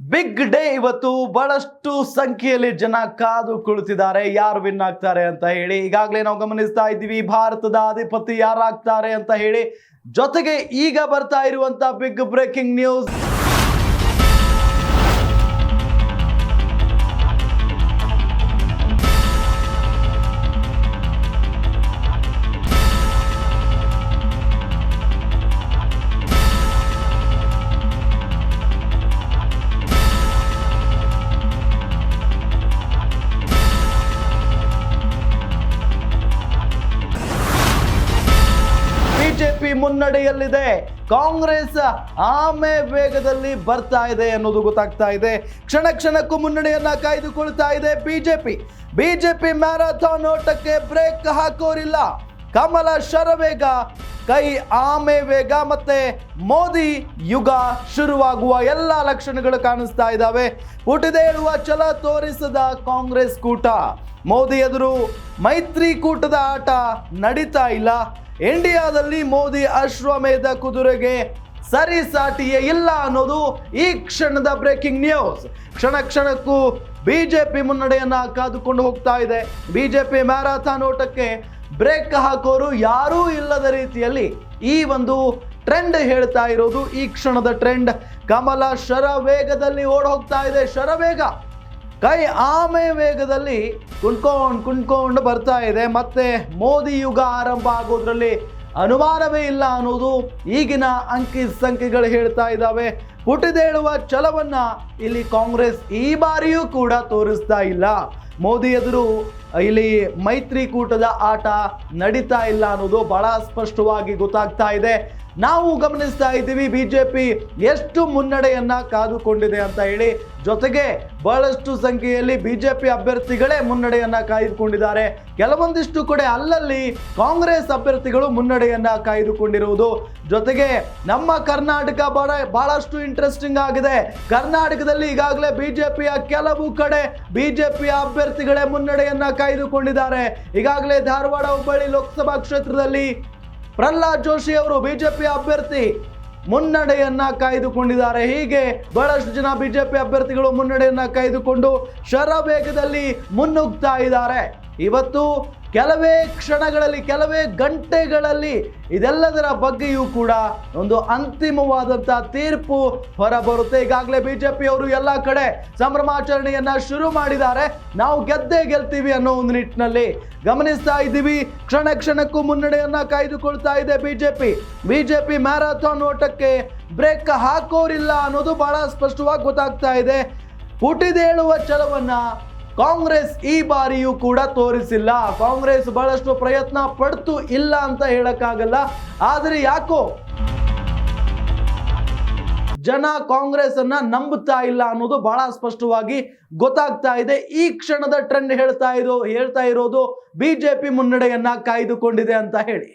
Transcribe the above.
Big day ಇವತ್ತು ಬಹಳಷ್ಟು ಸಂಖ್ಯೆಯಲ್ಲಿ ಜನ ಕಾದು ಕುಳಿತಿದ್ದಾರೆ. ಯಾರು ವಿನ್ ಆಗ್ತಾರೆ ಅಂತ ಹೇಳಿ ಈಗಾಗಲೇ ನಾವು ಗಮನಿಸ್ತಾ ಇದ್ದೀವಿ. ಭಾರತದ ಅಧಿಪತಿ ಯಾರಾಗ್ತಾರೆ ಅಂತ ಹೇಳಿ ಜೊತೆಗೆ ಈಗ ಬರ್ತಾ ಇರುವಂತ ಬಿಗ್ ಬ್ರೇಕಿಂಗ್ ನ್ಯೂಸ್. ಬಿಜೆಪಿ ಮುನ್ನಡೆಯಲ್ಲಿದೆ. ಕಾಂಗ್ರೆಸ್ ಆಮೆ ವೇಗದಲ್ಲಿ ಬರ್ತಾ ಇದೆ ಅನ್ನೋದು ಗೊತ್ತಾಗ್ತಾ ಇದೆ. ಕ್ಷಣ ಕ್ಷಣಕ್ಕೂ ಮುನ್ನಡೆಯನ್ನ ಕಾಯ್ದುಕೊಳ್ತಾ ಇದೆ ಬಿಜೆಪಿ. ಬಿಜೆಪಿ ಮ್ಯಾರಥಾನ್ ಓಟಕ್ಕೆ ಬ್ರೇಕ್ ಹಾಕೋರಿಲ್ಲ. ಕಮಲ ಶರವೇಗ, ಕೈ ಆಮೆ ವೇಗ ಮತ್ತೆ ಮೋದಿ ಯುಗ ಶುರುವಾಗುವ ಎಲ್ಲ ಲಕ್ಷಣಗಳು ಕಾಣಿಸ್ತಾ ಇದ್ದಾವೆ. ಹುಟ್ಟಿದೇಳುವ ಛಲ ತೋರಿಸದ ಕಾಂಗ್ರೆಸ್ ಕೂಟ. ಮೋದಿ ಎದುರು ಮೈತ್ರಿಕೂಟದ ಆಟ ನಡೀತಾ ಇಲ್ಲ. ಇಂಡಿಯಾದಲ್ಲಿ ಮೋದಿ ಅಶ್ವಮೇಧ ಕುದುರೆಗೆ ಸರಿಸಾಟಿಯೇ ಇಲ್ಲ ಅನ್ನೋದು ಈ ಕ್ಷಣದ ಬ್ರೇಕಿಂಗ್ ನ್ಯೂಸ್. ಕ್ಷಣ ಕ್ಷಣಕ್ಕೂ ಬಿಜೆಪಿ ಮುನ್ನಡೆಯನ್ನ ಕಾದುಕೊಂಡು ಹೋಗ್ತಾ ಇದೆ. ಬಿಜೆಪಿ ಮ್ಯಾರಥಾನ್ ಓಟಕ್ಕೆ ಬ್ರೇಕ್ ಹಾಕೋರು ಯಾರೂ ಇಲ್ಲದ ರೀತಿಯಲ್ಲಿ ಈ ಒಂದು ಟ್ರೆಂಡ್ ಹೇಳ್ತಾ ಇರೋದು. ಈ ಕ್ಷಣದ ಟ್ರೆಂಡ್ ಕಮಲ ಶರವೇಗದಲ್ಲಿ ಓಡ್ ಹೋಗ್ತಾ ಇದೆ. ಶರವೇಗ ಕೈ ಆಮೆ ವೇಗದಲ್ಲಿ ಕುಣ್ಕೊಂಡು ಕುಣ್ಕೊಂಡು ಬರ್ತಾ ಇದೆ. ಮತ್ತೆ ಮೋದಿ ಯುಗ ಆರಂಭ ಆಗೋದ್ರಲ್ಲಿ ಅನುಮಾನವೇ ಇಲ್ಲ ಅನ್ನೋದು ಈಗಿನ ಅಂಕಿ ಸಂಖ್ಯೆಗಳು ಹೇಳ್ತಾ ಇದ್ದಾವೆ. ಪುಟಿದೇಳುವ ಛಲವನ್ನು ಇಲ್ಲಿ ಕಾಂಗ್ರೆಸ್ ಈ ಬಾರಿಯೂ ಕೂಡ ತೋರಿಸ್ತಾ ಇಲ್ಲ. ಮೋದಿ ಎದುರು ಇಲ್ಲಿ ಮೈತ್ರಿಕೂಟದ ಆಟ ನಡೀತಾ ಇಲ್ಲ ಅನ್ನೋದು ಬಹಳ ಸ್ಪಷ್ಟವಾಗಿ ಗೊತ್ತಾಗ್ತಾ ಇದೆ. ನಾವು ಗಮನಿಸ್ತಾ ಇದ್ದೀವಿ, ಬಿಜೆಪಿ ಎಷ್ಟು ಮುನ್ನಡೆಯನ್ನ ಕಾದುಕೊಂಡಿದೆ ಅಂತ ಹೇಳಿ. ಜೊತೆಗೆ ಬಹಳಷ್ಟು ಸಂಖ್ಯೆಯಲ್ಲಿ ಬಿಜೆಪಿ ಅಭ್ಯರ್ಥಿಗಳೇ ಮುನ್ನಡೆಯನ್ನ ಕಾಯ್ದುಕೊಂಡಿದ್ದಾರೆ. ಕೆಲವೊಂದಿಷ್ಟು ಕಡೆ ಅಲ್ಲಲ್ಲಿ ಕಾಂಗ್ರೆಸ್ ಅಭ್ಯರ್ಥಿಗಳು ಮುನ್ನಡೆಯನ್ನ ಕಾಯ್ದುಕೊಂಡಿರುವುದು. ಜೊತೆಗೆ ನಮ್ಮ ಕರ್ನಾಟಕ ಬಹಳ, ಬಹಳಷ್ಟು ಇಂಟ್ರೆಸ್ಟಿಂಗ್ ಆಗಿದೆ. ಕರ್ನಾಟಕದಲ್ಲಿ ಈಗಾಗಲೇ ಬಿಜೆಪಿಯ ಕೆಲವು ಕಡೆ ಬಿಜೆಪಿಯ ಅಭ್ಯರ್ಥಿಗಳೇ ಮುನ್ನಡೆಯನ್ನ ಕಾಯ್ದುಕೊಂಡಿದ್ದಾರೆ. ಈಗಾಗಲೇ ಧಾರವಾಡ, ಹುಬ್ಬಳ್ಳಿ ಲೋಕಸಭಾ ಕ್ಷೇತ್ರದಲ್ಲಿ ಪ್ರಹ್ಲಾದ್ ಜೋಶಿ ಅವರು ಬಿಜೆಪಿ ಅಭ್ಯರ್ಥಿ ಮುನ್ನಡೆಯನ್ನ ಕಾಯ್ದುಕೊಂಡಿದ್ದಾರೆ. ಹೀಗೆ ಬಹಳಷ್ಟು ಜನ ಬಿಜೆಪಿ ಅಭ್ಯರ್ಥಿಗಳು ಮುನ್ನಡೆಯನ್ನ ಕಾಯ್ದುಕೊಂಡು ಶರವೇಗದಲ್ಲಿ ಮುನ್ನುಗ್ತಾ ಇದ್ದಾರೆ. ಇವತ್ತು ಕೆಲವೇ ಕ್ಷಣಗಳಲ್ಲಿ, ಕೆಲವೇ ಗಂಟೆಗಳಲ್ಲಿ ಇದೆಲ್ಲದರ ಬಗ್ಗೆಯೂ ಕೂಡ ಒಂದು ಅಂತಿಮವಾದಂಥ ತೀರ್ಪು ಹೊರಬರುತ್ತೆ. ಈಗಾಗಲೇ ಬಿಜೆಪಿ ಅವರು ಎಲ್ಲ ಕಡೆ ಸಂಭ್ರಮಾಚರಣೆಯನ್ನು ಶುರು ಮಾಡಿದ್ದಾರೆ. ನಾವು ಗೆದ್ದೇ ಗೆಲ್ತೀವಿ ಅನ್ನೋ ಒಂದು ನಿಟ್ಟಿನಲ್ಲಿ ಗಮನಿಸ್ತಾ ಇದ್ದೀವಿ. ಕ್ಷಣ ಕ್ಷಣಕ್ಕೂ ಮುನ್ನಡೆಯನ್ನ ಕಾಯ್ದುಕೊಳ್ತಾ ಇದೆ ಬಿಜೆಪಿ. ಬಿಜೆಪಿ ಮ್ಯಾರಥಾನ್ ಓಟಕ್ಕೆ ಬ್ರೇಕ್ ಹಾಕೋರಿಲ್ಲ ಅನ್ನೋದು ಬಹಳ ಸ್ಪಷ್ಟವಾಗಿ ಗೊತ್ತಾಗ್ತಾ ಇದೆ. ಪುಟಿದೇಳುವ ಛಲವನ್ನ ಕಾಂಗ್ರೆಸ್ ಈ ಬಾರಿಯೂ ಕೂಡ ತೋರಿಸಿಲ್ಲ. ಕಾಂಗ್ರೆಸ್ ಬಹಳಷ್ಟು ಪ್ರಯತ್ನ ಪಡ್ತು ಇಲ್ಲ ಅಂತ ಹೇಳಕ್ಕಾಗಲ್ಲ. ಆದರೆ ಯಾಕೋ ಜನ ಕಾಂಗ್ರೆಸ್ ಅನ್ನ ನಂಬುತ್ತಾ ಇಲ್ಲ ಅನ್ನೋದು ಬಹಳ ಸ್ಪಷ್ಟವಾಗಿ ಗೊತ್ತಾಗ್ತಾ ಇದೆ. ಈ ಕ್ಷಣದ ಟ್ರೆಂಡ್ ಹೇಳ್ತಾ ಇರೋ ಹೇಳ್ತಾ ಇರೋದು ಬಿಜೆಪಿ ಮುನ್ನಡೆಯನ್ನ ಕಾಯ್ದುಕೊಂಡಿದೆ ಅಂತ ಹೇಳಿ.